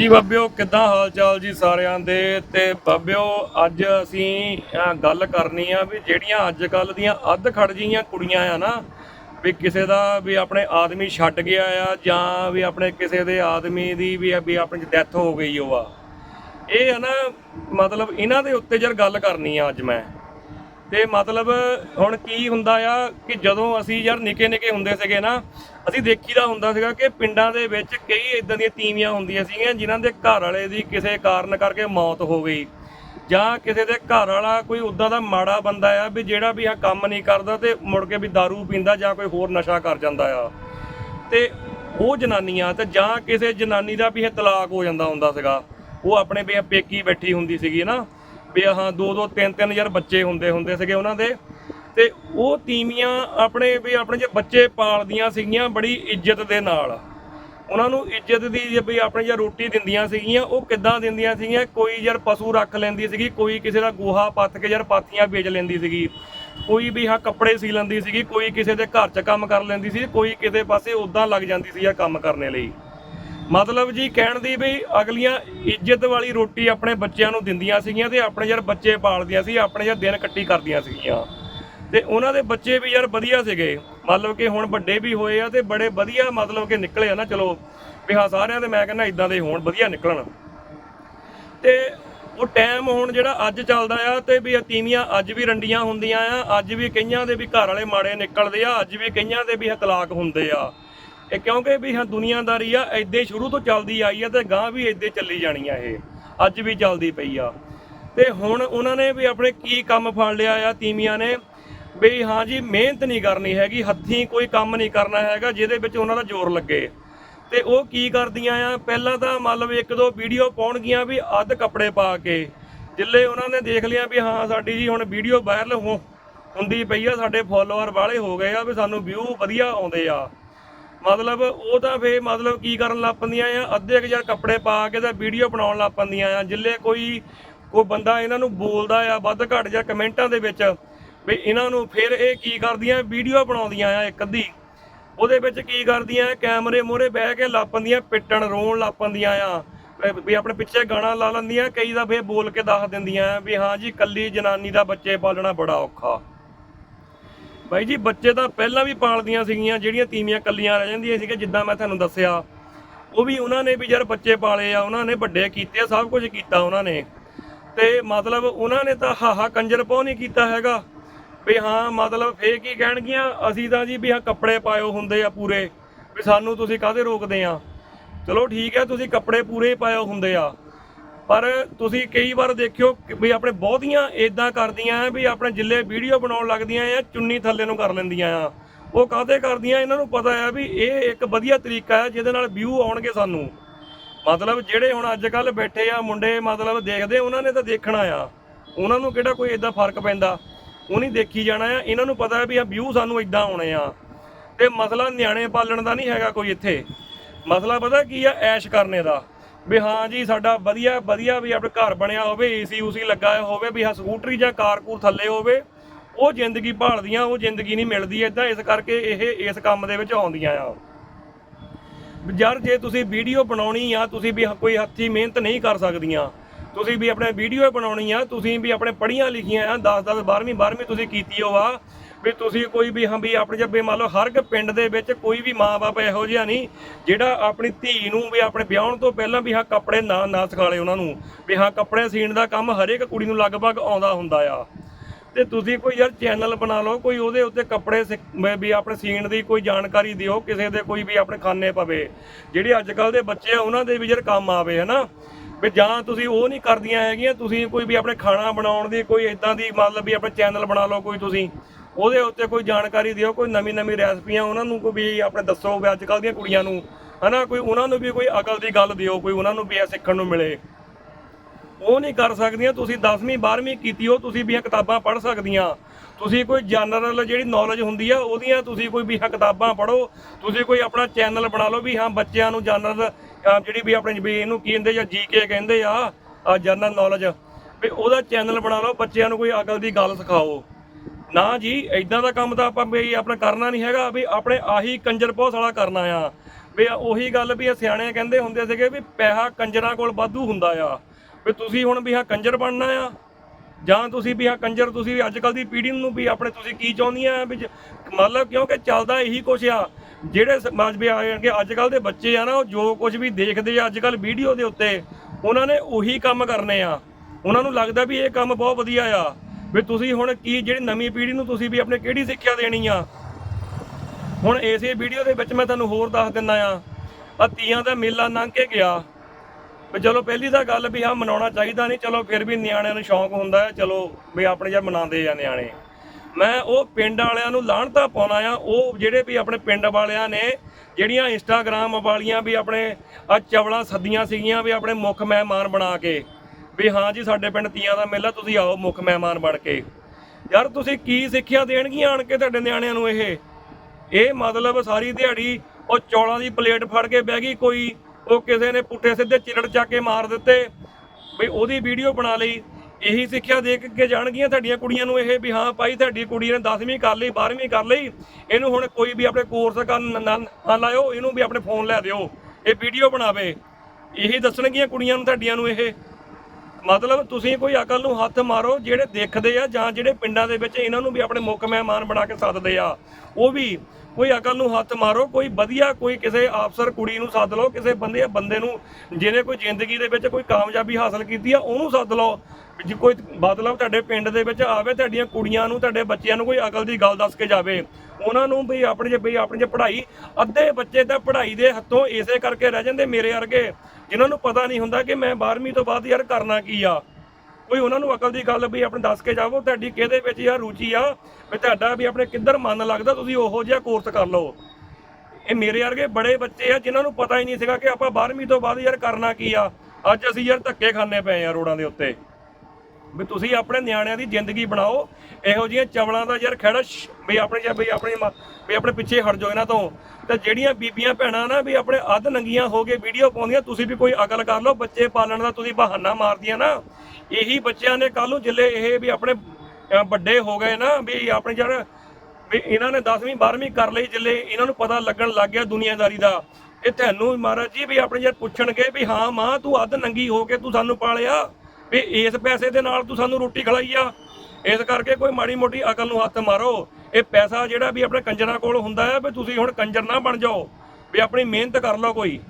ਜੀ ਬਾਬਿਓ, ਕਿੱਦਾਂ ਹਾਲ ਚਾਲ ਜੀ ਸਾਰਿਆਂ ਦੇ? ਤੇ ਬਾਬਿਓ, ਅੱਜ ਅਸੀਂ ਗੱਲ ਕਰਨੀ ਆ ਵੀ ਜਿਹੜੀਆਂ ਅੱਜ ਕੱਲ ਦੀਆਂ ਅੱਧ ਖੜ ਜੀਆਂ ਕੁੜੀਆਂ ਆ ਨਾ, ਵੀ ਕਿਸੇ ਦਾ ਵੀ ਆਪਣੇ ਆਦਮੀ ਛੱਡ ਗਿਆ ਆ ਜਾਂ ਵੀ ਆਪਣੇ ਕਿਸੇ ਦੇ ਆਦਮੀ ਦੀ ਵੀ ਵੀ ਆਪਣੀ ਡੈਥ ਹੋ ਗਈ ਉਹ ਆ। ਇਹ ਆ ਨਾ, ਮਤਲਬ ਇਹਨਾਂ ਦੇ ਉੱਤੇ ਯਾਰ ਗੱਲ ਕਰਨੀ ਆ ਅੱਜ ਮੈਂ। ਤੇ ਮਤਲਬ ਹੁਣ ਕੀ ਹੁੰਦਾ ਆ ਕਿ ਜਦੋਂ ਅਸੀਂ ਯਾਰ ਨਿੱਕੇ ਨਿੱਕੇ ਹੁੰਦੇ ਸੀਗੇ ਨਾ ਅਸੀਂ ਦੇਖੀਦਾ ਹੁੰਦਾ ਸੀਗਾ ਕਿ ਪਿੰਡਾਂ ਦੇ ਵਿੱਚ ਕਈ ਇਦਾਂ ਦੀਆਂ ਤੀਵੀਆਂ ਹੁੰਦੀਆਂ ਸੀਗੀਆਂ, ਜਿਨ੍ਹਾਂ ਦੇ ਘਰ ਵਾਲੇ ਦੀ ਕਿਸੇ ਕਾਰਨ ਕਰਕੇ ਮੌਤ ਹੋ ਗਈ। ਜਾਂ ਕਿਸੇ ਦੇ ਘਰ ਵਾਲਾ ਕੋਈ ਉਦਾਂ ਦਾ ਮਾੜਾ ਬੰਦਾ ਆ ਵੀ ਜਿਹੜਾ ਵੀ ਆ ਕੰਮ ਨਹੀਂ ਕਰਦਾ ਤੇ ਮੁੜ ਕੇ ਵੀ दारू ਪੀਂਦਾ ਜਾਂ ਕੋਈ ਹੋਰ ਨਸ਼ਾ ਕਰ ਜਾਂਦਾ ਆ। ਤੇ ਉਹ ਜਨਾਨੀਆਂ ਤੇ ਜਾਂ ਕਿਸੇ ਜਨਾਨੀ ਦਾ ਵੀ ਇਹ ਤਲਾਕ ਹੋ ਜਾਂਦਾ ਹੁੰਦਾ ਸੀਗਾ। ਉਹ ਆਪਣੇ ਵੀ ਪੇਕੀ ਬੈਠੀ ਹੁੰਦੀ ਸੀਗੀ ਨਾ, ਵੀ ਹਾਂ ਦੋ ਦੋ ਤਿੰਨ ਤਿੰਨ ਯਾਰ ਬੱਚੇ ਹੁੰਦੇ ਹੁੰਦੇ ਸੀਗੇ ਉਹਨਾਂ ਦੇ। ਤੇ ਉਹ ਤੀਵੀਆਂ ਆਪਣੇ ਵੀ ਆਪਣੇ ਜੇ ਬੱਚੇ ਪਾਲਦੀਆਂ ਸੀਗੀਆਂ ਬੜੀ ਇੱਜ਼ਤ ਦੇ ਨਾਲ। ਉਹਨਾਂ ਨੂੰ ਇੱਜ਼ਤ ਦੀ ਜੇ ਵੀ ਆਪਣੇ ਜੇ ਰੋਟੀ ਦਿੰਦੀਆਂ ਸੀਗੀਆਂ, ਉਹ ਕਿੱਦਾਂ ਦਿੰਦੀਆਂ ਸੀਗੀਆਂ? ਕੋਈ ਯਾਰ ਪਸ਼ੂ ਰੱਖ ਲੈਂਦੀ ਸੀਗੀ, ਕੋਈ ਕਿਸੇ ਦਾ ਗੋਹਾ ਪੱਥ ਕੇ ਯਾਰ ਪਾਥੀਆਂ ਵੇਚ ਲੈਂਦੀ ਸੀਗੀ। ਕੋਈ ਵੀ ਹਾਂ ਕੱਪੜੇ ਸੀ ਲੈਂਦੀ ਸੀਗੀ, ਕੋਈ ਕਿਸੇ ਦੇ ਘਰ 'ਚ ਕੰਮ ਕਰ ਲੈਂਦੀ ਸੀ, ਕੋਈ ਕਿਤੇ ਪਾਸੇ ਉਦਾਂ ਲੱਗ ਜਾਂਦੀ ਸੀ ਯਾਰ ਕੰਮ ਕਰਨ ਲਈ। ਮਤਲਬ ਜੀ ਕਹਿਣ ਦੀ ਵੀ ਅਗਲੀਆਂ ਇੱਜ਼ਤ ਵਾਲੀ ਰੋਟੀ ਆਪਣੇ ਬੱਚਿਆਂ ਨੂੰ ਦਿੰਦੀਆਂ ਸੀਗੀਆਂ ਤੇ ਆਪਣੇ ਯਾਰ ਬੱਚੇ ਪਾਲਦੀਆਂ ਸੀ, ਆਪਣੇ ਯਾਰ ਦਿਨ ਕੱਟੀ ਕਰਦੀਆਂ ਸੀਗੀਆਂ। ਤੇ ਉਹਨਾਂ ਦੇ ਬੱਚੇ ਵੀ ਯਾਰ ਵਧੀਆ ਸੀਗੇ। ਮਤਲਬ ਕਿ ਹੁਣ ਵੱਡੇ ਵੀ ਹੋਏ ਆ ਤੇ ਬੜੇ ਵਧੀਆ ਮਤਲਬ ਕਿ ਨਿਕਲੇ ਆ ਨਾ, ਚਲੋ ਵੀ ਹਾਂ, ਸਾਰਿਆਂ ਦੇ ਮੈਂ ਕਹਿੰਦਾ ਇਦਾਂ ਦੇ ਹੋਣ, ਵਧੀਆ ਨਿਕਲਣ। ਤੇ ਉਹ ਟਾਈਮ ਹੁਣ ਜਿਹੜਾ ਅੱਜ ਚੱਲਦਾ ਆ ਤੇ ਵੀ ਇਹ ਤੀਵੀਆਂ ਅੱਜ ਵੀ ਰੰਡੀਆਂ ਹੁੰਦੀਆਂ ਆ, ਅੱਜ ਵੀ ਕਈਆਂ ਦੇ ਵੀ ਘਰ ਵਾਲੇ ਮਾੜੇ ਨਿਕਲਦੇ ਆ, ਅੱਜ ਵੀ ਕਈਆਂ ਦੇ ਵੀ ਇਹ ਤਲਾਕ ਹੁੰਦੇ ਆ। ਇਹ ਕਿਉਂਕਿ ਵੀ ਹਾਂ, ਦੁਨੀਆਦਾਰੀ ਆ ਐਦੇ ਸ਼ੁਰੂ ਤੋਂ ਚੱਲਦੀ ਆਈ ਆ ਤੇ ਗਾਂ ਵੀ ਐਦੇ ਚੱਲੀ ਜਾਣੀ ਆ ਇਹ, ਅੱਜ ਵੀ ਚੱਲਦੀ ਪਈ ਆ। ਤੇ ਹੁਣ ਉਹਨਾਂ ਨੇ ਵੀ ਆਪਣੇ ਕੀ ਕੰਮ ਫੜ ਲਿਆ ਆ ਤੀਵੀਆਂ ਨੇ ਵੀ ਹਾਂ ਜੀ, ਮਿਹਨਤ ਨਹੀਂ ਕਰਨੀ ਹੈਗੀ, ਹੱਥੀਂ ਕੋਈ ਕੰਮ ਨਹੀਂ ਕਰਨਾ ਹੈਗਾ, ਜਿਹਦੇ ਵਿੱਚ ਉਹਨਾਂ ਦਾ ਜ਼ੋਰ ਲੱਗੇ। ਤੇ ਉਹ ਕੀ ਕਰਦੀਆਂ ਆ, ਪਹਿਲਾਂ ਤਾਂ ਮਤਲਬ ਇੱਕ ਦੋ ਵੀਡੀਓ ਪਾਉਣਗੀਆਂ ਵੀ ਅੱਧ ਕੱਪੜੇ ਪਾ ਕੇ, ਜਿੱਲੇ ਉਹਨਾਂ ਨੇ ਦੇਖ ਲਿਆ ਵੀ ਹਾਂ ਸਾਡੀ ਜੀ ਹੁਣ ਵੀਡੀਓ ਵਾਇਰਲ ਹੋ, ਹੁੰਦੀ ਪਈ ਆ, ਸਾਡੇ ਫੋਲੋਅਰ ਵਾਲੇ ਹੋ ਗਏ ਆ, ਵੀ ਸਾਨੂੰ ਵਿਊ ਵਧੀਆ ਆਉਂਦੇ ਆ। ਮਤਲਬ ਉਹ ਤਾਂ ਫੇ ਮਤਲਬ ਕੀ ਕਰਨ ਲੱਗ ਪੈਂਦੀਆਂ ਆ, ਅੱਧੇ ਕੁ ਯਾਰ ਕੱਪੜੇ ਪਾ ਕੇ ਤਾਂ ਵੀਡੀਓ ਬਣਾਉਣ ਲੱਗ ਪੈਂਦੀਆਂ ਆ, ਜਿੱਲੇ ਕੋਈ ਕੋਈ ਬੰਦਾ ਇਹਨਾਂ ਨੂੰ ਬੋਲਦਾ ਆ, ਵੱਧ ਘੱਟ ਜਾਂ ਕਮੈਂਟਾਂ ਦੇ ਵਿੱਚ ਵੀ ਇਹਨਾਂ ਨੂੰ ਫਿਰ ਇਹ ਕੀ ਕਰਦੀਆਂ, ਵੀਡੀਓ ਬਣਾਉਂਦੀਆਂ ਆ ਇੱਕ ਅੱਧੀ। ਉਹਦੇ ਵਿੱਚ ਕੀ ਕਰਦੀਆਂ, ਕੈਮਰੇ ਮੂਹਰੇ ਬਹਿ ਕੇ ਲਾਪੰਦੀਆਂ, ਪਿੱਟਣ, ਰੋਣ ਲਾਪੰਦੀਆਂ ਆ। ਵੀ- ਆਪਣੇ ਪਿੱਛੇ ਗਾਣਾ ਲਾ ਲੈਂਦੀਆਂ, ਕਈ ਦਾ ਫੇਰ ਬੋਲ ਕੇ ਦੱਸ ਦਿੰਦੀਆਂ ਵੀ ਹਾਂ ਜੀ ਕੱਲੀ ਜਨਾਨੀ ਦਾ ਬੱਚੇ ਪਾਲਣਾ ਬੜਾ ਔਖਾ। ਬਾਈ ਜੀ, ਬੱਚੇ ਤਾਂ ਪਹਿਲਾਂ ਵੀ ਪਾਲਦੀਆਂ ਸੀਗੀਆਂ, ਜਿਹੜੀਆਂ ਤੀਵੀਆਂ ਕੱਲੀਆਂ ਰਹਿ ਜਾਂਦੀਆਂ ਸੀਗੀਆਂ, ਜਿੱਦਾਂ ਮੈਂ ਤੁਹਾਨੂੰ ਦੱਸਿਆ। ਉਹ ਵੀ ਉਹਨਾਂ ਨੇ ਵੀ ਯਾਰ ਬੱਚੇ ਪਾਲੇ ਆ, ਉਹਨਾਂ ਨੇ ਵੱਡੇ ਕੀਤੇ ਆ, ਸਭ ਕੁਝ ਕੀਤਾ ਉਹਨਾਂ ਨੇ। ਤੇ ਮਤਲਬ ਉਹਨਾਂ ਨੇ ਤਾਂ ਹਾਹਾ ਕੰਜਰ ਪਾਉ ਨਹੀਂ ਕੀਤਾ ਹੈਗਾ। ਵੀ ਹਾਂ, ਮਤਲਬ ਫੇਰ ਕੀ ਕਹਿਣਗੀਆਂ, ਅਸੀਂ ਤਾਂ ਜੀ ਵੀ ਹਾਂ ਕੱਪੜੇ ਪਾਇਓ ਹੁੰਦੇ ਆ ਪੂਰੇ, ਵੀ ਸਾਨੂੰ ਤੁਸੀਂ ਕਾਹਦੇ ਰੋਕਦੇ ਆ? ਚਲੋ ਠੀਕ ਹੈ ਤੁਸੀਂ ਕੱਪੜੇ ਪੂਰੇ ਪਾਇਓ ਹੁੰਦੇ ਆ। ਪਰ ਤੁਸੀਂ ਕਈ ਵਾਰ ਦੇਖਿਓ ਵੀ ਆਪਣੇ ਬਹੁਤੀਆਂ ਇਦਾਂ ਕਰਦੀਆਂ ਆ ਵੀ ਆਪਣੇ ਜਿੱਲੇ ਵੀਡੀਓ ਬਣਾਉਣ ਲੱਗਦੀਆਂ ਆ, ਚੁੰਨੀ ਥੱਲੇ ਨੂੰ ਕਰ ਲੈਂਦੀਆਂ ਆ। ਉਹ ਕਾਹਦੇ ਕਰਦੀਆਂ? ਇਹਨਾਂ ਨੂੰ ਪਤਾ ਆ ਵੀ ਇਹ ਇੱਕ ਵਧੀਆ ਤਰੀਕਾ ਹੈ ਜਿਹਦੇ ਨਾਲ ਵਿਊ ਆਉਣਗੇ ਸਾਨੂੰ। ਮਤਲਬ ਜਿਹੜੇ ਹੁਣ ਅੱਜ ਕੱਲ ਬੈਠੇ ਆ ਮੁੰਡੇ, ਮਤਲਬ ਦੇਖਦੇ, ਉਹਨਾਂ ਨੇ ਤਾਂ ਦੇਖਣਾ ਆ। ਉਹਨਾਂ ਨੂੰ ਕਿਹੜਾ ਕੋਈ ਇਦਾਂ ਫ਼ਰਕ ਪੈਂਦਾ? ਉਹ ਨਹੀਂ ਦੇਖੀ ਜਾਣਾ ਆ। ਇਹਨਾਂ ਨੂੰ ਪਤਾ ਵੀ ਆ ਵਿਊ ਸਾਨੂੰ ਇਦਾਂ ਆਉਣੇ ਆ। ਤੇ ਮਸਲਾ ਨਿਆਣੇ ਪਾਲਣ ਦਾ ਨਹੀਂ ਹੈਗਾ ਕੋਈ ਇੱਥੇ। ਮਸਲਾ ਪਤਾ ਕੀ ਆ, ਐਸ਼ ਕਰਨੇ ਦਾ। ਵੀ ਹਾਂ ਜੀ, ਸਾਡਾ ਵਧੀਆ ਵਧੀਆ ਵੀ ਆਪਣੇ ਘਰ ਬਣਿਆ ਹੋਵੇ ਏਸੀ ਉਸੀ ਲੱਗਾ ਹੋਵੇ, ਵੀ ਹਾਂ ਸਕੂਟਰੀ ਜਾਂ ਕਾਰ ਕੂਰ ਥੱਲੇ ਹੋਵੇ, ਉਹ ਜ਼ਿੰਦਗੀ ਭਾਲਦੀਆਂ, ਉਹ ਜ਼ਿੰਦਗੀ ਨਹੀਂ ਮਿਲਦੀ ਇਦਾਂ ਇਸ ਕਰਕੇ ਇਹ, ਇਸ ਕੰਮ ਦੇ ਵਿੱਚ ਆਉਂਦੀਆਂ ਆ। ਯਾਰ ਜੇ ਤੁਸੀਂ ਵੀਡੀਓ ਬਣਾਉਣੀ ਆ, ਤੁਸੀਂ ਵੀ ਕੋਈ ਹੱਥੀ ਮਿਹਨਤ ਨਹੀਂ ਕਰ ਸਕਦੀਆਂ। ਤੁਸੀਂ ਵੀ ਆਪਣੇ ਵੀਡੀਓ ਬਣਾਉਣੀ ਆ ਤੁਸੀਂ ਵੀ ਆਪਣੇ ਪੜ੍ਹੀਆਂ ਲਿਖੀਆਂ ਆ 10 10 12ਵੀਂ 12ਵੀਂ ਤੁਸੀਂ ਕੀਤੀ ਹੋ ਆ। ਵੀ ਤੁਸੀਂ ਕੋਈ ਵੀ, ਹਾਂ ਵੀ ਆਪਣੇ ਜੱਬੇ ਮੰਨ ਲਓ, ਹਰ ਇੱਕ ਪਿੰਡ ਦੇ ਵਿੱਚ ਕੋਈ ਵੀ ਮਾਂ-ਬਾਪ ਇਹੋ ਜਿਹਾ ਨਹੀਂ, ਜਿਹੜਾ ਆਪਣੀ ਧੀ ਨੂੰ ਵੀ ਆਪਣੇ ਵਿਆਹਣ ਤੋਂ ਪਹਿਲਾਂ ਵੀ ਹਾਂ ਕੱਪੜੇ ਨਾ ਨਾ ਸਿਖਾਲੇ ਉਹਨਾਂ ਨੂੰ। ਵੀ ਹਾਂ ਕੱਪੜੇ ਸੀਣ ਦਾ ਕੰਮ ਹਰੇਕ ਕੁੜੀ ਨੂੰ ਲਗਭਗ ਆਉਂਦਾ ਹੁੰਦਾ ਆ। ਤੇ ਤੁਸੀਂ ਕੋਈ ਯਾਰ ਚੈਨਲ ਬਣਾ ਲਓ, ਕੋਈ ਉਹਦੇ ਉੱਤੇ ਕੱਪੜੇ ਸਿੱਖ- ਵੀ- ਵੀ ਆਪਣੇ ਸੀਣ ਦੀ ਕੋਈ ਜਾਣਕਾਰੀ ਦਿਓ, ਕਿਸੇ ਦੇ ਕੋਈ ਵੀ ਆਪਣੇ ਖਾਨੇ ਪਵੇ। ਜਿਹੜੇ ਅੱਜ ਕੱਲ ਦੇ ਬੱਚੇ ਆ, ਉਹਨਾਂ ਦੇ ਵੀ ਯਾਰ ਕੰਮ ਆਵੇ, ਹਨਾ? ਵੀ ਜਾਂ ਤੁਸੀਂ ਉਹ ਨਹੀਂ ਕਰਦੀਆਂ ਹੈਗੀਆਂ, ਤੁਸੀਂ ਕੋਈ ਵੀ ਆਪਣੇ ਖਾਣਾ ਬਣਾਉਣ ਦੀ, ਕੋਈ ਇਦਾਂ ਦੀ ਮਤਲਬ ਵੀ ਆਪਣੇ ਚੈਨਲ ਬਣਾ ਲਓ ਕੋਈ ਤੁਸੀਂ, ਉਹਦੇ ਉੱਤੇ ਕੋਈ ਜਾਣਕਾਰੀ ਦਿਓ, ਕੋਈ ਨਵੀਂ ਨਵੀਂ ਰੈਸਪੀਆਂ ਉਹਨਾਂ ਨੂੰ ਕੋਈ ਵੀ ਆਪਣੇ ਦੱਸੋ ਵੀ ਅੱਜ ਕੱਲ ਦੀਆਂ ਕੁੜੀਆਂ ਨੂੰ, ਹਨਾ, ਕੋਈ ਉਹਨਾਂ ਨੂੰ ਵੀ ਕੋਈ ਅਕਲ ਦੀ ਗੱਲ ਦਿਓ, ਕੋਈ ਉਹਨਾਂ ਨੂੰ ਵੀ ਇਹ ਸਿੱਖਣ ਨੂੰ ਮਿਲੇ। ਉਹ ਨਹੀਂ ਕਰ ਸਕਦੀਆਂ, ਤੁਸੀਂ 10ਵੀਂ 12ਵੀਂ ਕੀਤੀ ਹੋ ਤੁਸੀਂ ਵੀ ਇਹ ਕਿਤਾਬਾਂ ਪੜ੍ਹ ਸਕਦੀਆਂ। ਤੁਸੀਂ ਕੋਈ ਜਨਰਲ ਜਿਹੜੀ ਨੌਲੇਜ ਹੁੰਦੀ ਆ, ਉਹਦੀਆਂ ਤੁਸੀਂ ਕੋਈ ਵੀ ਇਹ ਕਿਤਾਬਾਂ ਪੜ੍ਹੋ, ਤੁਸੀਂ ਕੋਈ ਆਪਣਾ ਚੈਨਲ ਬਣਾ ਲਓ ਵੀ ਹਾਂ, ਬੱਚਿਆਂ ਨੂੰ ਜਨਰਲ ਜਿਹੜੀ ਵੀ ਆਪਣੀ ਵੀ ਇਹਨੂੰ ਕੀ ਕਹਿੰਦੇ ਜਾਂ ਜੀਕੇ ਕਹਿੰਦੇ ਆ ਜਨਰਲ ਨੌਲੇਜ ਵੀ ਉਹਦਾ ਚੈਨਲ ਬਣਾ ਲਓ, ਬੱਚਿਆਂ ਨੂੰ ਕੋਈ ਅਕਲ ਦੀ ਗੱਲ ਸਿਖਾਓ। ਨਾ ਜੀ ਐਦਾਂ ਦਾ ਕੰਮ ਤਾਂ ਆਪਾਂ ਵੀ ਆਪਣਾ ਕਰਨਾ ਨਹੀਂ ਹੈਗਾ, ਵੀ ਆਪਣੇ ਆਹੀ ਕੰਜਰ ਬਹੁਤ ਵਾਲਾ ਕਰਨਾ ਆ। ਵੀ ਉਹੀ ਗੱਲ ਵੀ ਇਹ ਸਿਆਣੇ ਕਹਿੰਦੇ ਹੁੰਦੇ ਸੀਗੇ ਵੀ ਪੈਸਾ ਕੰਜਰਾਂ ਕੋਲ ਵਾਧੂ ਹੁੰਦਾ ਆ। ਵੀ ਤੁਸੀਂ ਹੁਣ ਵੀ ਆ ਕੰਜਰ ਬਣਨਾ ਆ, ਜਾਂ ਤੁਸੀਂ ਵੀ ਆ ਕੰਜਰ, ਤੁਸੀਂ ਅੱਜ ਕੱਲ ਦੀ ਪੀੜ੍ਹੀ ਨੂੰ ਵੀ ਆਪਣੇ ਤੁਸੀਂ ਕੀ ਚਾਹੁੰਦੀਆਂ ਆ, ਵੀ ਜ- ਮਤਲਬ ਕਿਉਂਕਿ ਚੱਲਦਾ ਇਹੀ ਕੁਛ ਆ ਜਿਹੜੇ ਸਮਾਜ ਵੀ ਆਣਗੇ ਅੱਜ ਕੱਲ ਦੇ ਬੱਚੇ ਆ ਨਾ, ਉਹ ਜੋ ਕੁਝ ਵੀ ਦੇਖਦੇ ਆ ਅੱਜ ਕੱਲ ਵੀਡੀਓ ਦੇ ਉੱਤੇ, ਉਹਨਾਂ ਨੇ ਉਹੀ ਕੰਮ ਕਰਨੇ ਆ। ਉਹਨਾਂ ਨੂੰ ਲੱਗਦਾ ਵੀ ਇਹ ਕੰਮ ਬਹੁਤ ਵਧੀਆ ਆ। ਵੀ ਤੁਸੀਂ ਹੁਣ ਕੀ, ਜਿਹੜੀ ਨਵੀਂ ਪੀੜ੍ਹੀ ਨੂੰ ਤੁਸੀਂ ਵੀ ਆਪਣੇ ਕਿਹੜੀ ਸਿੱਖਿਆ ਦੇਣੀ ਆ? ਹੁਣ ਇਸੇ ਵੀਡੀਓ ਦੇ ਵਿੱਚ ਮੈਂ ਤੁਹਾਨੂੰ ਹੋਰ ਦੱਸ ਦਿੰਦਾ ਆ ਆ ਤੀਆਂ ਦਾ ਮੇਲਾ ਲੰਘ ਕੇ ਗਿਆ। ਵੀ ਚਲੋ ਪਹਿਲੀ ਤਾਂ ਗੱਲ ਵੀ ਹਾਂ, ਮਨਾਉਣਾ ਚਾਹੀਦਾ ਨਹੀਂ, ਚਲੋ ਫਿਰ ਵੀ ਨਿਆਣਿਆਂ ਨੂੰ ਸ਼ੌਂਕ ਹੁੰਦਾ ਹੈ ਚਲੋ ਵੀ ਆਪਣੇ ਜਿਹਾ ਮਨਾਉਂਦੇ ਆ ਨਿਆਣੇ। ਮੈਂ ਉਹ ਪਿੰਡ ਵਾਲਿਆਂ ਨੂੰ ਲਾਹਣਤਾ ਪਾਉਣਾ ਆ ਉਹ ਜਿਹੜੇ ਵੀ ਆਪਣੇ ਪਿੰਡ ਵਾਲਿਆਂ ਨੇ, ਜਿਹੜੀਆਂ ਇੰਸਟਾਗ੍ਰਾਮ ਵਾਲੀਆਂ ਵੀ ਆਪਣੇ ਆ ਚਵਲਾਂ ਸੱਦੀਆਂ ਸੀਗੀਆਂ ਵੀ ਆਪਣੇ ਮੁੱਖ ਮਹਿਮਾਨ ਬਣਾ ਕੇ। ਵੀ ਹਾਂ ਜੀ, ਸਾਡੇ ਪਿੰਡ ਤੀਆਂ ਦਾ ਮੇਲਾ, ਤੁਸੀਂ ਆਓ ਮੁੱਖ ਮਹਿਮਾਨ ਬਣ ਕੇ। ਯਾਰ, ਤੁਸੀਂ ਕੀ ਸਿੱਖਿਆ ਦੇਣਗੀਆਂ ਆਣ ਕੇ ਤੁਹਾਡੇ ਨਿਆਣਿਆਂ ਨੂੰ ਇਹ? ਇਹ ਮਤਲਬ ਸਾਰੀ ਦਿਹਾੜੀ ਉਹ ਚੌਲਾਂ ਦੀ ਪਲੇਟ ਫੜ ਕੇ ਬਹਿ ਗਈ, ਕੋਈ ਉਹ ਕਿਸੇ ਨੇ ਪੁੱਠੇ ਸਿੱਧੇ ਚਿਰੜ ਚੱਕ ਕੇ ਮਾਰ ਦਿੱਤੇ। ਵੀ ਉਹਦੀ ਵੀਡੀਓ ਬਣਾ ਲਈ। ਇਹੀ ਸਿੱਖਿਆ ਦੇ ਕੇ ਜਾਣਗੀਆਂ ਤੁਹਾਡੀਆਂ ਕੁੜੀਆਂ ਨੂੰ ਇਹ ਵੀ ਹਾਂ ਭਾਈ ਤੁਹਾਡੀ ਕੁੜੀ ਨੇ 10ਵੀਂ ਕਰ ਲਈ 12ਵੀਂ ਕਰ ਲਈ। ਇਹਨੂੰ ਹੁਣ ਕੋਈ ਵੀ ਆਪਣੇ ਕੋਰਸ ਕਰਨ ਨਾ ਲਾਇਓ, ਇਹਨੂੰ ਵੀ ਆਪਣੇ ਫੋਨ ਲੈ ਦਿਓ। ਇਹ ਵੀਡੀਓ ਬਣਾਵੇ। ਇਹੀ ਦੱਸਣਗੀਆਂ ਕੁੜੀਆਂ ਨੂੰ ਤੁਹਾਡੀਆਂ ਨੂੰ ਇਹ। ਮਤਲਬ ਤੁਸੀਂ ਕੋਈ ਅਕਲ ਨੂੰ ਹੱਥ ਮਾਰੋ, ਜਿਹੜੇ ਦੇਖਦੇ ਆ ਜਾਂ ਜਿਹੜੇ ਪਿੰਡਾਂ ਦੇ ਵਿੱਚ ਇਹਨਾਂ ਨੂੰ ਵੀ ਆਪਣੇ ਮੁੱਖ ਮਹਿਮਾਨ ਬਣਾ ਕੇ ਸੱਦਦੇ ਆ। ਉਹ ਵੀ ਕੋਈ ਅਕਲ ਨੂੰ ਹੱਥ ਮਾਰੋ, ਕੋਈ ਵਧੀਆ ਕੋਈ ਕਿਸੇ ਅਫਸਰ ਕੁੜੀ ਨੂੰ ਸੱਦ ਲਓ, ਕਿਸੇ ਬੰਦੇ ਬੰਦੇ ਨੂੰ ਜਿਹਨੇ ਕੋਈ ਜ਼ਿੰਦਗੀ ਦੇ ਵਿੱਚ ਕੋਈ ਕਾਮਯਾਬੀ ਹਾਸਲ ਕੀਤੀ ਆ, ਉਹਨੂੰ ਸੱਦ ਲਓ। ਜੇ ਕੋਈ ਬਦਲਾਵ ਤੁਹਾਡੇ ਪਿੰਡ ਦੇ ਵਿੱਚ ਆਵੇ, ਤੁਹਾਡੀਆਂ ਕੁੜੀਆਂ ਨੂੰ, ਤੁਹਾਡੇ ਬੱਚਿਆਂ ਨੂੰ ਕੋਈ ਅਕਲ ਦੀ ਗੱਲ ਦੱਸ ਕੇ ਜਾਵੇ, ਉਹਨਾਂ ਨੂੰ ਵੀ ਆਪਣੀ ਜੇ ਵੀ ਆਪਣੀ ਜੇ ਪੜ੍ਹਾਈ, ਅੱਧੇ ਬੱਚੇ ਤਾਂ ਪੜ੍ਹਾਈ ਦੇ ਹੱਥੋਂ ਇਸੇ ਕਰਕੇ ਰਹਿ ਜਾਂਦੇ ਮੇਰੇ ਵਰਗੇ, ਜਿਨ੍ਹਾਂ ਨੂੰ ਪਤਾ ਨਹੀਂ ਹੁੰਦਾ ਕਿ ਮੈਂ 12ਵੀਂ ਤੋਂ ਬਾਅਦ ਯਾਰ ਕਰਨਾ ਕੀ ਆ। ਕੋਈ ਉਹਨਾਂ ਨੂੰ ਅਕਲ ਦੀ ਗੱਲ ਵੀ ਆਪਣੇ ਦੱਸ ਕੇ ਜਾਵੋ, ਤੁਹਾਡੀ ਕਿਹਦੇ ਵਿੱਚ ਯਾਰ ਰੁਚੀ ਆ, ਵੀ ਤੁਹਾਡਾ ਵੀ ਆਪਣੇ ਕਿੱਧਰ ਮਨ ਲੱਗਦਾ, ਤੁਸੀਂ ਉਹੋ ਜਿਹਾ ਕੋਰਸ ਕਰ ਲਓ। ਇਹ ਮੇਰੇ ਵਰਗੇ ਬੜੇ ਬੱਚੇ ਆ, ਜਿਨ੍ਹਾਂ ਨੂੰ ਪਤਾ ਹੀ ਨਹੀਂ ਸੀਗਾ ਕਿ ਆਪਾਂ 12ਵੀਂ ਤੋਂ ਬਾਅਦ ਯਾਰ ਕਰਨਾ ਕੀ ਆ। ਅੱਜ ਅਸੀਂ ਯਾਰ ਧੱਕੇ ਖਾਣੇ ਪਏ ਆ ਰੋਡਾਂ ਦੇ ਉੱਤੇ। ਵੀ ਤੁਸੀਂ ਆਪਣੇ ਨਿਆਣਿਆਂ ਦੀ ਜ਼ਿੰਦਗੀ ਬਣਾਓ। ਇਹੋ ਜਿਹੀਆਂ ਚਵਲਾਂ ਦਾ ਯਾਰ ਖੜਾ ਵੀ ਆਪਣੇ ਜਾਂ ਵੀ ਆਪਣੇ ਵੀ ਆਪਣੇ ਪਿੱਛੇ ਹਟ ਜਾਓ ਇਹਨਾਂ ਤੋਂ। ਤੇ ਜਿਹੜੀਆਂ ਬੀਬੀਆਂ ਭੈਣਾਂ ਨਾ, ਵੀ ਆਪਣੇ ਅੱਧ ਨੰਗੀਆਂ ਹੋ ਕੇ ਵੀਡੀਓ ਪਾਉਂਦੀਆਂ, ਤੁਸੀਂ ਵੀ ਕੋਈ ਅਕਲ ਕਰ ਲਓ, ਬੱਚੇ ਪਾਲਣ ਦਾ ਤੁਸੀਂ ਬਹਾਨਾ ਮਾਰਦੀਆਂ ਨਾ। ਇਹੀ ਬੱਚਿਆਂ ਨੇ ਕੱਲ ਨੂੰ ਜਿੱਲੇ ਇਹ ਵੀ ਆਪਣੇ ਵੱਡੇ ਹੋ ਗਏ ਨਾ, ਵੀ ਆਪਣੇ ਯਾਰ ਵੀ ਇਹਨਾਂ ਨੇ 10ਵੀਂ 12ਵੀਂ ਕਰ ਲਈ ਜਿੱਲੇ ਇਹਨਾਂ ਨੂੰ ਪਤਾ ਲੱਗਣ ਲੱਗ ਗਿਆ ਦੁਨੀਆਦਾਰੀ ਦਾ। ਇਹ ਤੁਹਾਨੂੰ ਮਹਾਰਾਜ ਜੀ ਵੀ ਆਪਣੇ ਯਾਰ ਪੁੱਛਣਗੇ ਵੀ ਹਾਂ ਮਾਂ, ਤੂੰ ਅੱਧ ਨੰਗੀ ਹੋ ਕੇ ਤੂੰ ਸਾਨੂੰ ਪਾਲਿਆ। ਵੀ ਇਸ ਪੈਸੇ ਦੇ ਨਾਲ ਤੂੰ ਸਾਨੂੰ ਰੋਟੀ ਖਲਾਈ ਆ। ਇਸ ਕਰਕੇ ਕੋਈ ਮਾੜੀ ਮੋਟੀ ਅਕਲ ਨੂੰ ਹੱਥ ਮਾਰੋ। ਇਹ ਪੈਸਾ ਜਿਹੜਾ ਵੀ ਆਪਣੇ ਕੰਜਰਾਂ ਕੋਲ ਹੁੰਦਾ ਹੈ, ਵੀ ਤੁਸੀਂ ਹੁਣ ਕੰਜਰ ਨਾ ਬਣ ਜਾਓ। ਵੀ ਆਪਣੀ ਮਿਹਨਤ ਕਰ ਲਓ ਕੋਈ।